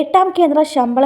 എട്ടാം കേന്ദ്ര ശമ്പള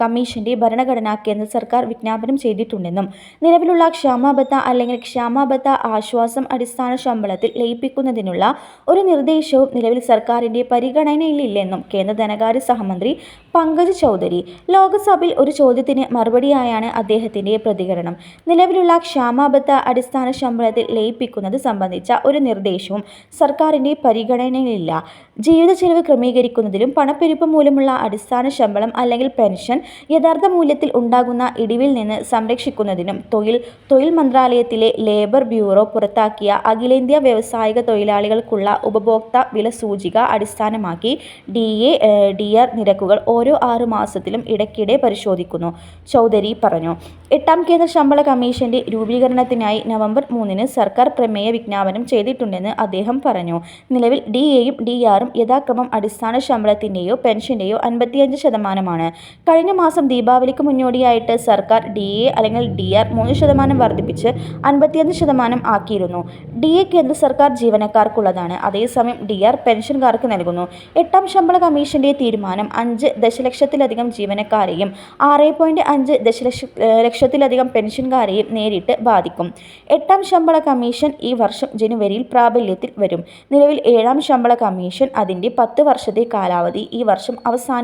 കമ്മീഷന്റെ ഭരണഘടന കേന്ദ്ര സർക്കാർ വിജ്ഞാപനം ചെയ്തിട്ടുണ്ടെന്നും നിലവിലുള്ള ക്ഷാമബത്ത അല്ലെങ്കിൽ ക്ഷാമബത്ത ആശ്വാസം അടിസ്ഥാന ശമ്പളത്തിൽ ലയിപ്പിക്കുന്നതിനുള്ള ഒരു നിർദ്ദേശവും നിലവിൽ സർക്കാരിന്റെ പരിഗണനയിലില്ലെന്നും കേന്ദ്ര ധനകാര്യ സഹമന്ത്രി പങ്കജ് ചൗധരി ലോക്സഭയിൽ ഒരു ചോദ്യത്തിന് മറുപടിയായാണ് അദ്ദേഹത്തിന്റെ പ്രതികരണം. നിലവിലുള്ള ക്ഷാമബത്ത അടിസ്ഥാന ശമ്പളത്തിൽ ലയിപ്പിക്കുന്നത് സംബന്ധിച്ച ഒരു നിർദ്ദേശവും സർക്കാരിന്റെ പരിഗണനയിലില്ല. ജീവിത ചെലവ് ക്രമീകരിക്കുന്നതിലും പണപ്പെരുപ്പം മൂലമുള്ള അടിസ്ഥാന ശമ്പളം അല്ലെങ്കിൽ പെൻഷൻ യഥാർത്ഥ മൂല്യത്തിൽ ഉണ്ടാകുന്ന ഇടിവിൽ നിന്ന് സംരക്ഷിക്കുന്നതിനും തൊഴിൽ തൊഴിൽ മന്ത്രാലയത്തിലെ ലേബർ ബ്യൂറോ പുറത്താക്കിയ അഖിലേന്ത്യാ വ്യവസായിക തൊഴിലാളികൾക്കുള്ള ഉപഭോക്തൃ വില സൂചിക അടിസ്ഥാനമാക്കി ഡി എ ഡി ആർ നിരക്കുകൾ ഓരോ ആറു മാസത്തിലും ഇടയ്ക്കിടെ പരിശോധിക്കുന്നു. ചൗധരി പറഞ്ഞു എട്ടാം കേന്ദ്ര ശമ്പള കമ്മീഷന്റെ രൂപീകരണത്തിനായി നവംബർ മൂന്നിന് സർക്കാർ പ്രമേയ വിജ്ഞാപനം ചെയ്തിട്ടുണ്ടെന്ന് അദ്ദേഹം പറഞ്ഞു. നിലവിൽ ഡി എയും ഡി ആറും യഥാക്രമം അടിസ്ഥാന ശമ്പളത്തിന്റെയോ പെൻഷന്റെയോ അൻപത്തിയഞ്ച് ശതമാനമാണ്. കഴിഞ്ഞ മാസം ദീപാവലിക്ക് മുന്നോടിയായിട്ട് സർക്കാർ ഡി എ അല്ലെങ്കിൽ ഡി ആർ മൂന്ന് ശതമാനം വർദ്ധിപ്പിച്ച് അൻപത്തിയഞ്ച് ശതമാനം ആക്കിയിരുന്നു. ഡി എ കേന്ദ്ര സർക്കാർ ജീവനക്കാർക്കുള്ളതാണ്. അതേസമയം ഡി ആർ പെൻഷൻകാർക്ക് നൽകുന്നു. എട്ടാം ശമ്പള കമ്മീഷന്റെ തീരുമാനം അഞ്ച് ദശലക്ഷത്തിലധികം ജീവനക്കാരെയും ആറ് പോയിന്റ് അഞ്ച് ദശലക്ഷ ലക്ഷത്തിലധികം പെൻഷൻകാരെയും നേരിട്ട് ബാധിക്കും. എട്ടാം ശമ്പള കമ്മീഷൻ ഈ വർഷം ജനുവരിയിൽ പ്രാബല്യത്തിൽ വരും. നിലവിൽ ഏഴാം ശമ്പള കമ്മീഷൻ അതിന്റെ പത്ത് വർഷത്തെ കാലാവധി ഈ വർഷം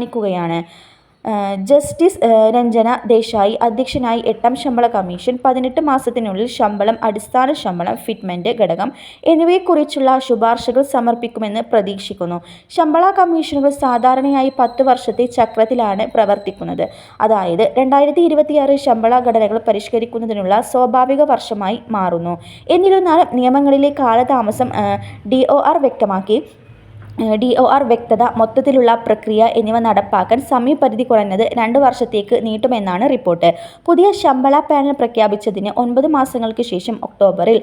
അവസാനിക്കുകയാണ് ജസ്റ്റിസ് രഞ്ജന ദേശായി അധ്യക്ഷനായി എട്ടാം ശമ്പള കമ്മീഷൻ പതിനെട്ട് മാസത്തിനുള്ളിൽ ശമ്പളം അടിസ്ഥാന ശമ്പളം ഫിറ്റ്മെന്റ് ഘടകം എന്നിവയെക്കുറിച്ചുള്ള ശുപാർശകൾ സമർപ്പിക്കുമെന്ന് പ്രതീക്ഷിക്കുന്നു. ശമ്പള കമ്മീഷനുകൾ സാധാരണയായി പത്ത് വർഷത്തെ ചക്രത്തിലാണ് പ്രവർത്തിക്കുന്നത്. അതായത് രണ്ടായിരത്തി ഇരുപത്തിയാറ് ശമ്പള ഘടനകൾ പരിഷ്കരിക്കുന്നതിനുള്ള സ്വാഭാവിക വർഷമായി മാറുന്നു. എന്നിരുന്നാലും നിയമങ്ങളിലെ കാലതാമസം ഡി വ്യക്തമാക്കി ഡി ഒ ആർ വ്യക്തത മൊത്തത്തിലുള്ള പ്രക്രിയ എന്നിവ നടപ്പാക്കാൻ സമയപരിധി കുറഞ്ഞത് രണ്ട് വർഷത്തേക്ക് നീട്ടുമെന്നാണ് റിപ്പോർട്ട്. പുതിയ ശമ്പള പാനൽ പ്രഖ്യാപിച്ചതിന് ഒൻപത് മാസങ്ങൾക്ക് ശേഷം ഒക്ടോബറിൽ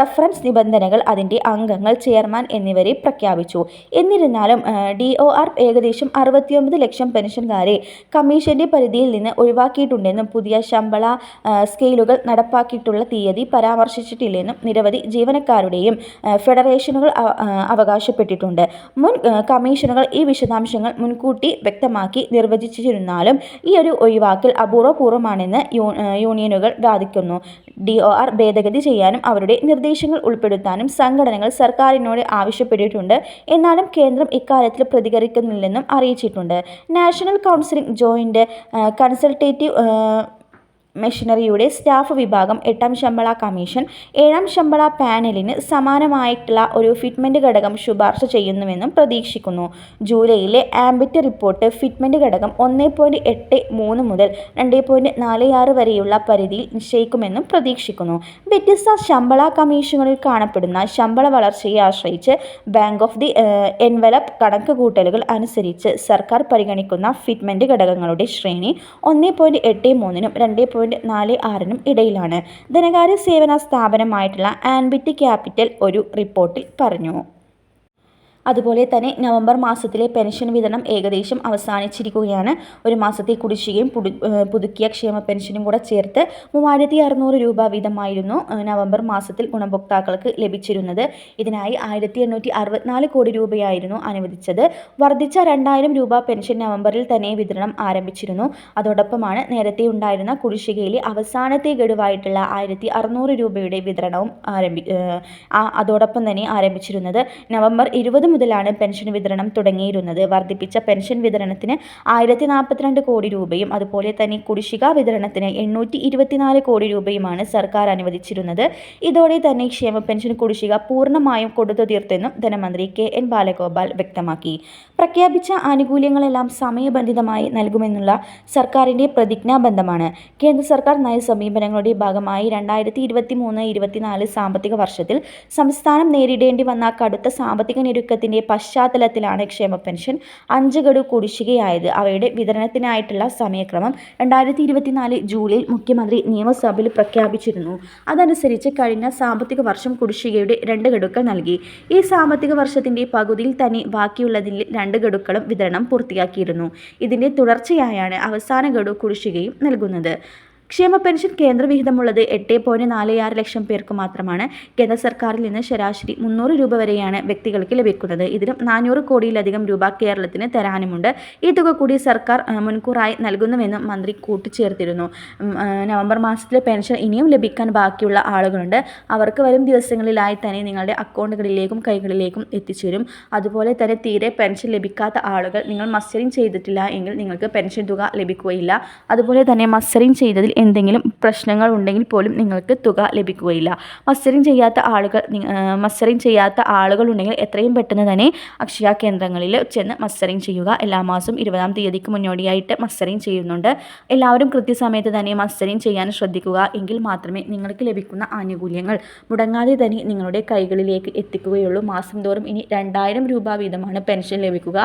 റഫറൻസ് നിബന്ധനകൾ അതിന്റെ അംഗങ്ങൾ ചെയർമാൻ എന്നിവരെ പ്രഖ്യാപിച്ചു. എന്നിരുന്നാലും ഡി ഒ ആർ ഏകദേശം അറുപത്തിയൊമ്പത് ലക്ഷം പെൻഷൻകാരെ കമ്മീഷന്റെ പരിധിയിൽ നിന്ന് ഒഴിവാക്കിയിട്ടുണ്ടെന്നും പുതിയ ശമ്പള സ്കെയിലുകൾ നടപ്പാക്കിയിട്ടുള്ള തീയതി പരാമർശിച്ചിട്ടില്ലെന്നും നിരവധി ജീവനക്കാരുടെയും ഫെഡറേഷനുകൾ അവകാശപ്പെട്ടിട്ടുണ്ട്. മുൻ കമ്മീഷനുകൾ ഈ വിശദാംശങ്ങൾ മുൻകൂട്ടി വ്യക്തമാക്കി നിർവചിച്ചിരുന്നാലും ഈ ഒരു ഒഴിവാക്കൽ അപൂർവപൂർവമാണെന്ന് യൂണിയനുകൾ വാദിക്കുന്നു. ഡി ഒ ആർ ഭേദഗതി ചെയ്യാനും അവരുടെ നിർദ്ദേശങ്ങൾ ഉൾപ്പെടുത്താനും സംഘടനകൾ സർക്കാരിനോട് ആവശ്യപ്പെട്ടിട്ടുണ്ട്. എന്നാലും കേന്ദ്രം ഇക്കാര്യത്തിൽ പ്രതികരിക്കുന്നില്ലെന്നും അറിയിച്ചിട്ടുണ്ട്. നാഷണൽ കൗൺസിലിംഗ് ജോയിന്റ് കൺസൾട്ടേറ്റീവ് മെഷീനറിയുടെ സ്റ്റാഫ് വിഭാഗം എട്ടാം ശമ്പള കമ്മീഷൻ ഏഴാം ശമ്പള പാനലിന് സമാനമായിട്ടുള്ള ഒരു ഫിറ്റ്മെന്റ് ഘടകം ശുപാർശ ചെയ്യുന്നുവെന്നും പ്രതീക്ഷിക്കുന്നു. ജൂലൈയിലെ ആംബിറ്റ് റിപ്പോർട്ട് ഫിറ്റ്മെന്റ് ഘടകം ഒന്ന് പോയിന്റ് എട്ട് മൂന്ന് മുതൽ രണ്ട് പോയിന്റ് നാല് ആറ് വരെയുള്ള പരിധിയിൽ നിശ്ചയിക്കുമെന്നും പ്രതീക്ഷിക്കുന്നു. വ്യത്യസ്ത ശമ്പള കമ്മീഷനുകളിൽ കാണപ്പെടുന്ന ശമ്പള വളർച്ചയെ ആശ്രയിച്ച് ബാങ്ക് ഓഫ് ദി എൻവലപ്പ് കണക്കുകൂട്ടലുകൾ അനുസരിച്ച് സർക്കാർ പരിഗണിക്കുന്ന ഫിറ്റ്മെന്റ് ഘടകങ്ങളുടെ ശ്രേണി ഒന്ന് പോയിന്റ് എട്ട് മൂന്നിനും രണ്ട് പോയിന്റ് നാല് ആറിനും ഇടയിലാണ്. ധനകാര്യ സേവന സ്ഥാപനമായിട്ടുള്ള ആൻബിറ്റി ക്യാപിറ്റൽ ഒരു റിപ്പോർട്ടിൽ പറഞ്ഞു. അതുപോലെ തന്നെ നവംബർ മാസത്തിലെ പെൻഷൻ വിതരണം ഏകദേശം അവസാനിച്ചിരിക്കുകയാണ്. ഒരു മാസത്തെ കുടിശ്ശികയും പുതുക്കിയ ക്ഷേമ പെൻഷനും കൂടെ ചേർത്ത് മൂവായിരത്തി അറുന്നൂറ് രൂപ വീതമായിരുന്നു നവംബർ മാസത്തിൽ ഗുണഭോക്താക്കൾക്ക് ലഭിച്ചിരുന്നത്. ഇതിനായി ആയിരത്തി എണ്ണൂറ്റി അറുപത്തിനാല് കോടി രൂപയായിരുന്നു അനുവദിച്ചത്. വർദ്ധിച്ച രണ്ടായിരം രൂപ പെൻഷൻ നവംബറിൽ തന്നെ വിതരണം ആരംഭിച്ചിരുന്നു. അതോടൊപ്പമാണ് നേരത്തെ ഉണ്ടായിരുന്ന കുടിശ്ശികയിലെ അവസാനത്തെ ഗഡുവായിട്ടുള്ള ആയിരത്തി അറുന്നൂറ് രൂപയുടെ വിതരണവും ആരംഭി അതോടൊപ്പം തന്നെ ആരംഭിച്ചിരുന്നത്. നവംബർ ഇരുപത് മുതലാണ് പെൻഷൻ വിതരണം തുടങ്ങിയിരുന്നത്. വർദ്ധിപ്പിച്ച പെൻഷൻ വിതരണത്തിന് ആയിരത്തി നാൽപ്പത്തിരണ്ട് കോടി രൂപയും അതുപോലെ തന്നെ കുടിശ്ശിക വിതരണത്തിന് എണ്ണൂറ്റി ഇരുപത്തിനാല് കോടി രൂപയുമാണ് സർക്കാർ അനുവദിച്ചിരുന്നത്. ഇതോടെ തന്നെ ക്ഷേമ പെൻഷൻ കുടിശ്ശിക പൂർണമായും കൊടുത്തു തീർത്തെന്നും ധനമന്ത്രി കെ എൻ ബാലഗോപാൽ വ്യക്തമാക്കി. പ്രഖ്യാപിച്ച ആനുകൂല്യങ്ങളെല്ലാം സമയബന്ധിതമായി നൽകുമെന്നുള്ള സർക്കാരിന്റെ പ്രതിജ്ഞാബന്ധമാണ്. കേന്ദ്ര സർക്കാർ നയ സമീപനങ്ങളുടെ ഭാഗമായി രണ്ടായിരത്തി ഇരുപത്തി മൂന്ന് ഇരുപത്തിനാല് സാമ്പത്തിക വർഷത്തിൽ സംസ്ഥാനം നേരിടേണ്ടി വന്ന കടുത്ത സാമ്പത്തിക ഞെരുക്കത്തിന്റെ പശ്ചാത്തലത്തിലാണ് ക്ഷേമ പെൻഷൻ അഞ്ച് ഗഡു കുടിശ്ശികയായത്. അവയുടെ വിതരണത്തിനായിട്ടുള്ള സമയക്രമം രണ്ടായിരത്തി ഇരുപത്തിനാല് ജൂലൈയിൽ മുഖ്യമന്ത്രി നിയമസഭയിൽ പ്രഖ്യാപിച്ചിരുന്നു. അതനുസരിച്ച് കഴിഞ്ഞ സാമ്പത്തിക വർഷം കുടിശ്ശികയുടെ രണ്ട് ഗഡുക്കൾ നൽകി. ഈ സാമ്പത്തിക വർഷത്തിന്റെ പകുതിയിൽ തന്നെ ബാക്കിയുള്ളതിൽ രണ്ട് ഗഡുക്കളും വിതരണം പൂർത്തിയാക്കിയിരുന്നു. ഇതിന്റെ തുടർച്ചയായാണ് അവസാന ഗഡു കുടിശ്ശികയും നൽകുന്നത്. ക്ഷേമ പെൻഷൻ കേന്ദ്രവിഹിതമുള്ളത് എട്ട് പോയിന്റ് നാല് ആറ് ലക്ഷം പേർക്ക് മാത്രമാണ്. കേന്ദ്ര സർക്കാരിൽ നിന്ന് ശരാശരി മുന്നൂറ് രൂപ വരെയാണ് വ്യക്തികൾക്ക് ലഭിക്കുന്നത്. ഇതിലും നാനൂറ് കോടിയിലധികം രൂപ കേരളത്തിന് തരാനുമുണ്ട്. ഈ തുക കൂടി സർക്കാർ മുൻകൂറായി നൽകുന്നുവെന്നും മന്ത്രി കൂട്ടിച്ചേർത്തിരുന്നു. നവംബർ മാസത്തിലെ പെൻഷൻ ഇനിയും ലഭിക്കാൻ ബാക്കിയുള്ള ആളുകളുണ്ട്. അവർക്ക് വരും ദിവസങ്ങളിലായി തന്നെ നിങ്ങളുടെ അക്കൗണ്ടുകളിലേക്കും കൈകളിലേക്കും എത്തിച്ചേരും. അതുപോലെ തന്നെ തീരെ പെൻഷൻ ലഭിക്കാത്ത ആളുകൾ നിങ്ങൾ മസ്റ്ററിങ് ചെയ്തിട്ടില്ല എങ്കിൽ നിങ്ങൾക്ക് പെൻഷൻ തുക ലഭിക്കുകയില്ല. അതുപോലെ തന്നെ മസ്റ്ററിങ് ചെയ്തതിൽ എന്തെങ്കിലും പ്രശ്നങ്ങൾ ഉണ്ടെങ്കിൽ പോലും നിങ്ങൾക്ക് തുക ലഭിക്കുകയില്ല. മസ്റ്ററിങ് ചെയ്യാത്ത ആളുകൾ മസ്റ്ററിങ് ചെയ്യാത്ത ആളുകൾ ഉണ്ടെങ്കിൽ എത്രയും പെട്ടെന്ന് തന്നെ അക്ഷയ കേന്ദ്രങ്ങളിൽ ചെന്ന് മസ്റ്ററിങ് ചെയ്യുക. എല്ലാ മാസവും ഇരുപതാം തീയതിക്ക് മുന്നോടിയായിട്ട് മസ്റ്ററിങ് ചെയ്യുന്നുണ്ട്. എല്ലാവരും കൃത്യസമയത്ത് തന്നെ മസ്റ്ററിങ് ചെയ്യാൻ ശ്രദ്ധിക്കുക. എങ്കിൽ മാത്രമേ നിങ്ങൾക്ക് ലഭിക്കുന്ന ആനുകൂല്യങ്ങൾ മുടങ്ങാതെ തന്നെ നിങ്ങളുടെ കൈകളിലേക്ക് എത്തിക്കുകയുള്ളൂ. മാസം തോറും ഇനി രണ്ടായിരം രൂപ വീതമാണ് പെൻഷൻ ലഭിക്കുക.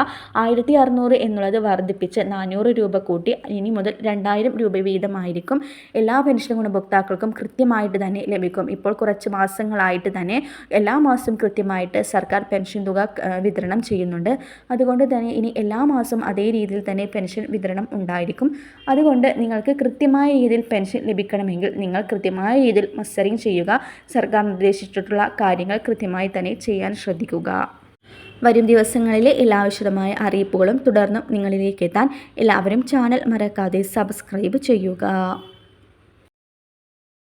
ആയിരത്തി അറുന്നൂറ് എന്നുള്ളത് വർദ്ധിപ്പിച്ച് നാനൂറ് രൂപ കൂട്ടി ഇനി മുതൽ രണ്ടായിരം രൂപ വീതമായിരിക്കും എല്ലാ പെൻഷൻ ഗുണഭോക്താക്കൾക്കും കൃത്യമായിട്ട് തന്നെ ലഭിക്കും. ഇപ്പോൾ കുറച്ച് മാസങ്ങളായിട്ട് തന്നെ എല്ലാ മാസവും കൃത്യമായിട്ട് സർക്കാർ പെൻഷൻ തുക വിതരണം ചെയ്യുന്നുണ്ട്. അതുകൊണ്ട് തന്നെ ഇനി എല്ലാ മാസവും അതേ രീതിയിൽ തന്നെ പെൻഷൻ വിതരണം ഉണ്ടായിരിക്കും. അതുകൊണ്ട് നിങ്ങൾക്ക് കൃത്യമായ രീതിയിൽ പെൻഷൻ ലഭിക്കണമെങ്കിൽ നിങ്ങൾ കൃത്യമായ രീതിയിൽ മസ്റ്ററിങ് ചെയ്യുക. സർക്കാർ നിർദ്ദേശിച്ചിട്ടുള്ള കാര്യങ്ങൾ കൃത്യമായി തന്നെ ചെയ്യാൻ ശ്രദ്ധിക്കുക. വരും ദിവസങ്ങളിലെ എല്ലാ വിശദമായ അറിയിപ്പുകളും തുടർന്നും നിങ്ങളിലേക്ക് എത്താൻ എല്ലാവരും ചാനൽ മറക്കാതെ സബ്സ്ക്രൈബ് ചെയ്യുക.